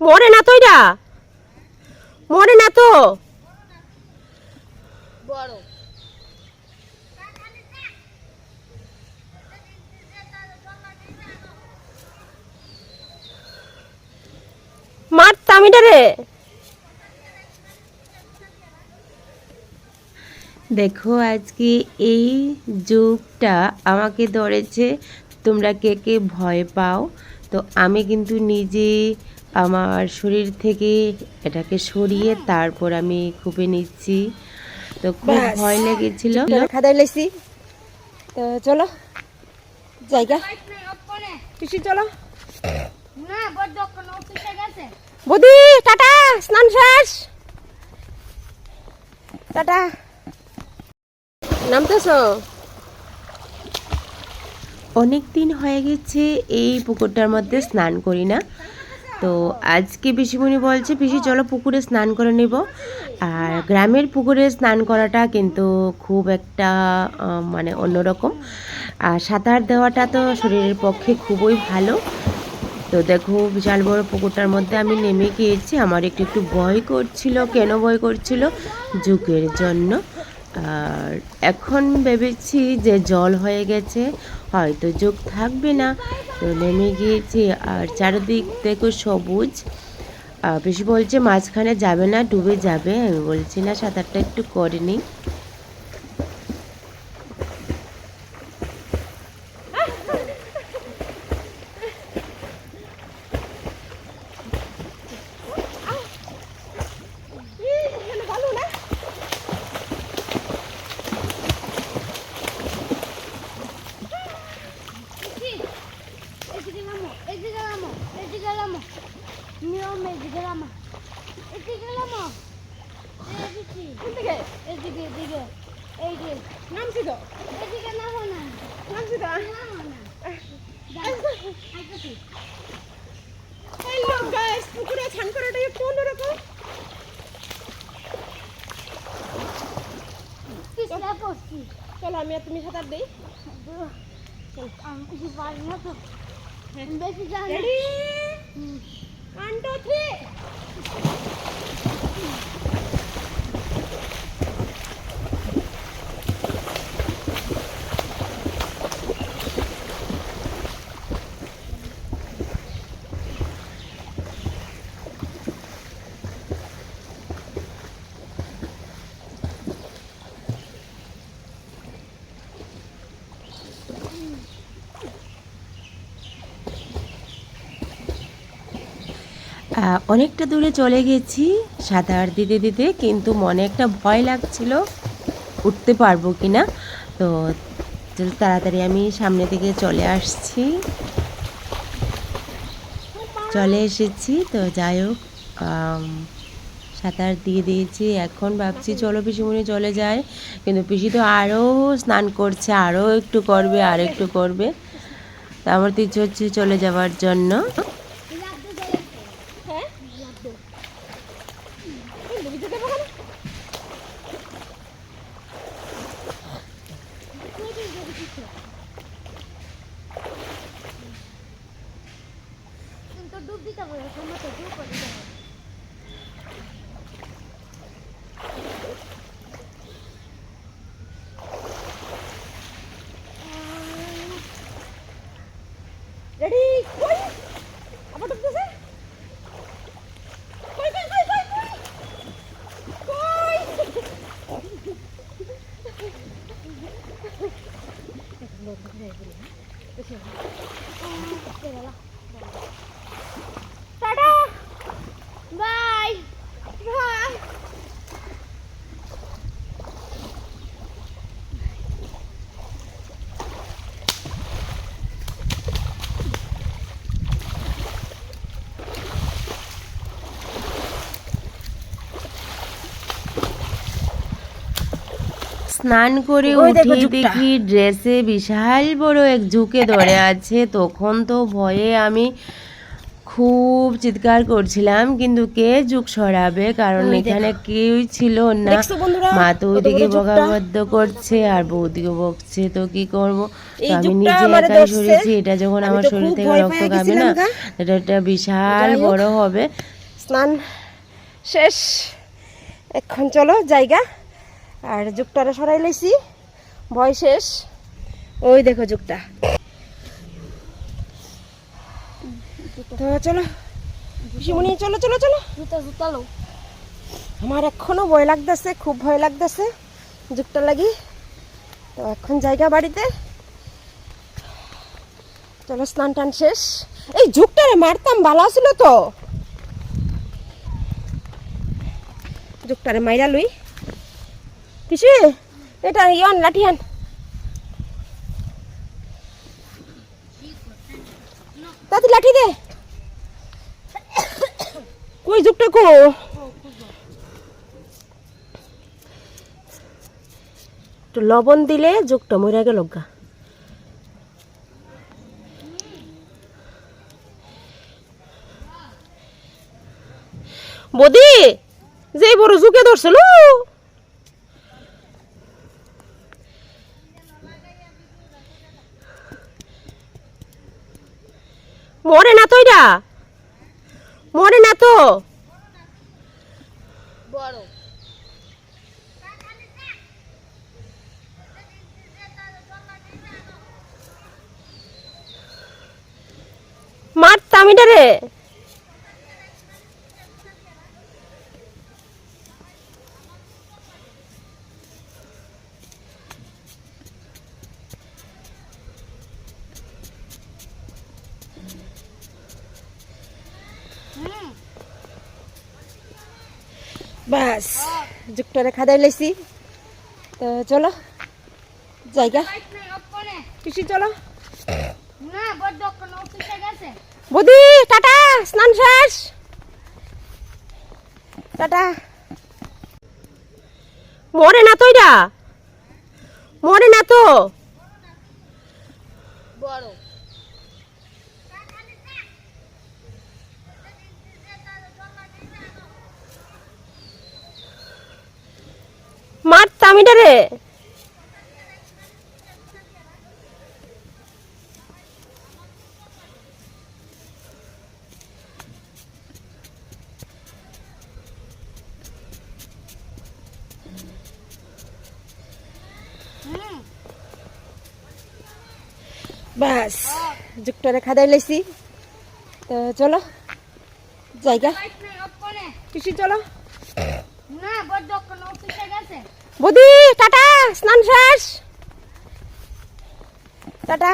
মরে না তো এটা? মরে না তো? বড়। মারতাম এটা রে। দেখো আজকে এই যুগটা আমাকে ধরেছে তোমরা কে কে ভয় পাও? তো আমি কিন্তু নিজে আমার শরীর থেকে এটাকে সরিয়ে তারপর আমি খুপে নিচ্ছি। তো খুব ভয় লেগেছিল। খাদাই লাইছি তো চলো জায়গা। পিসি চলো। বদি টাটা স্নান শেষ। টাটা। নামতেছো? অনেক দিন হয়ে গেছে এই পুকুরটার মধ্যে স্নান করি না। তো আজকে পিসিমণি বলছে, পিসি, চলো পুকুরে স্নান করে নেব। আর গ্রামের পুকুরে স্নান করাটা কিন্তু খুব একটা মানে অন্যরকম। আর সাঁতার দেওয়াটা তো শরীরের পক্ষে খুবই ভালো। তো দেখো, বিশাল বড় পুকুরটার মধ্যে আমি নেমে গিয়েছি। আমার একটু একটু ভয় করছিল। কেন ভয় করছিল? যুগের জন্য। আর এখন ভেবেছি যে জল হয়ে গেছে, হয়তো যোগ থাকবে না। তো নেমে গিয়েছি আর চারিদিক দেখো সবুজ। বেশি বলছে, মাঝখানে যাবে না, ডুবে যাবে। আমি বলছি, না, সাঁতারটা একটু করে নিই এদিকে নামো এদিকে নামো এদিকে নামো নিয়ম এদিকে নামো এদিকে নামো এদিকে কোনদিকে এদিকে এদিকে এই যে নামছি তো এদিকে নামো না নামছি তো নামো না হ্যালো গাইস পুকুরে স্নান করাটা একটু অন্যরকম পিছলা পড়ছি চলো আমি আর তুমি সাঁতার দিই আমি কিছু পারি না তো বেশি জানি 1 2 3 অনেকটা দূরে চলে গেছি। সাঁতার দিতে দিতে কিন্তু মনে একটা ভয় লাগছিল, উঠতে পারব কি না তো তাড়াতাড়ি আমি সামনে থেকে চলে আসছি। চলে এসেছি, তো যাই হোক সাঁতার দিয়ে দিয়েছি। এখন ভাবছি চলো পিসিমণি চলে যায়। কিন্তু পিসি তো আরও স্নান করছে আরও একটু করবে আর একটু করবে। তো আমার তো ইচ্ছে হচ্ছে চলে যাওয়ার জন্য হ্যাঁ এই ডুবিতে দেবো কেন কিন্তু ডুব দিতে হবে সময় তো ডুব করে দিতে হবে রেডি কই আবার ডুবতেছে কই কই কই কই কই কই টাটা বাই বাই স্নান করে উঠে দেখি ড্রেসে বিশাল বড় এক ঝুঁকে ধরে আছে। তখন তো ভয়ে আমি খুব চিৎকার করছিলাম কিন্তু কে যুগ সরাবে? কারণ এখানে কেউই ছিল না। মা তো ওইদিকে? বকাবদ্ধ করছে আর বৌদিকে বকছে তো কি করব? তো আমি নিজে একাই সরেছি এটা যখন আমার শরীর থেকে রক্ত খাবে না এটা একটা বিশাল বড় হবে। স্নান শেষ। এখন চলো জায়গা। আর যুগটারে সরাই লাইছি। ভয় শেষ। ওই দেখো যুগটা। তো চলো। শিমুনি চলো চলো চলো। জুতা জুতা আমার এখনও ভয় লাগতেছে, খুব ভয় লাগতেছে যুগটা লাগি। তো এখন জায়গা বাড়িতে। চলো, স্নান টান শেষ। এই যুগটারে মারতাম ভালো ছিল তো। যুগটারে মাইরা লই। পিসি এটা ইয়ন লাঠিয়ান তাতে লাঠি দে। কই যুগটা কো? একটু লবণ দিলে যুগটা মরে গেল গা। বদি, যে বড় জুকে ধরছিল। মরে না তো এটা? মরে না তো? বড়। মারতাম এটা রে। বাস যুগটারে খাদাই লাইছি। তো চলো, জায়গা। পিসি, চলো। বদি টাটা, স্নান শেষ। টাটা। মরে না তো এটা। মরে না তো বড় মারতাম এটা রে? বাস যুগটারে খাদাই লাইছি। তো চলো জায়গা। পিসি চলো। না বড় কোন অফিসে গেছে। বদি টাটা স্নান শেষ। টাটা।